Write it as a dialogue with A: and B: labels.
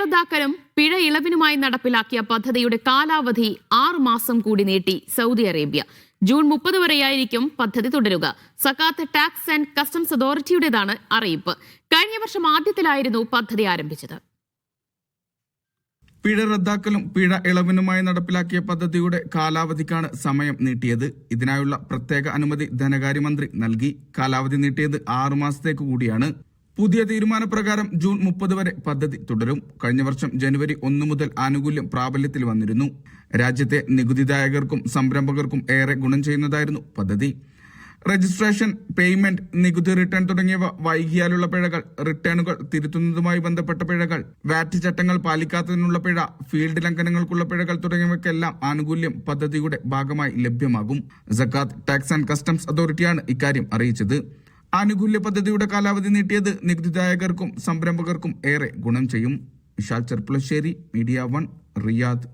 A: റദ്ദാക്കലും പിഴ ഇളവിനുമായി നടപ്പിലാക്കിയ പദ്ധതിയുടെ കാലാവധി ആറ് മാസം കൂടി നീട്ടി സൗദി അറേബ്യ. ജൂൺ മുപ്പത് വരെയായിരിക്കും പദ്ധതി തുടരുക. സക്കാത്ത് ടാക്സ് ആൻഡ് കസ്റ്റംസ് അതോറിറ്റിയുടേതാണ് അറിയിപ്പ്. കഴിഞ്ഞ വർഷം ആദ്യത്തിലായിരുന്നു പദ്ധതി ആരംഭിച്ചത്.
B: പിഴ റദ്ദാക്കലും പിഴ ഇളവിനുമായി നടപ്പിലാക്കിയ പദ്ധതിയുടെ കാലാവധിക്കാണ് സമയം നീട്ടിയത്. ഇതിനായുള്ള പ്രത്യേക അനുമതി ധനകാര്യമന്ത്രി നൽകി. കാലാവധി നീട്ടിയത് ആറു മാസത്തേക്ക് കൂടിയാണ്. പുതിയ തീരുമാനപ്രകാരം ജൂൺ മുപ്പത് വരെ പദ്ധതി തുടരും. കഴിഞ്ഞ വർഷം ജനുവരി ഒന്ന് മുതൽ ആനുകൂല്യം പ്രാബല്യത്തിൽ വന്നിരുന്നു. രാജ്യത്തെ നികുതിദായകർക്കും സംരംഭകർക്കും ഏറെ ഗുണം ചെയ്യുന്നതായിരുന്നു പദ്ധതി. രജിസ്ട്രേഷൻ പേയ്മെന്റ് നികുതി റിട്ടേൺ തുടങ്ങിയവ വൈകിയാലുള്ള പിഴകൾ റിട്ടേണുകൾ തിരുത്തുന്നതുമായി ബന്ധപ്പെട്ട പിഴകൾ വാറ്റ് ചട്ടങ്ങൾ പാലിക്കാത്തതിനുള്ള പിഴ ഫീൽഡ് ലംഘനങ്ങൾക്കുള്ള പിഴകൾ തുടങ്ങിയവയ്ക്കെല്ലാം ആനുകൂല്യം പദ്ധതിയുടെ ഭാഗമായി ലഭ്യമാകും. ജക്കാത്ത് ടാക്സ് ആൻഡ് കസ്റ്റംസ് അതോറിറ്റിയാണ് ഇക്കാര്യം അറിയിച്ചത്. ആനുകൂല്യ പദ്ധതിയുടെ കാലാവധി നീട്ടിയത് നികുതിദായകർക്കും സംരംഭകർക്കും ഏറെ ഗുണം ചെയ്യും. Vishal Cherpulassery media one Riyadh.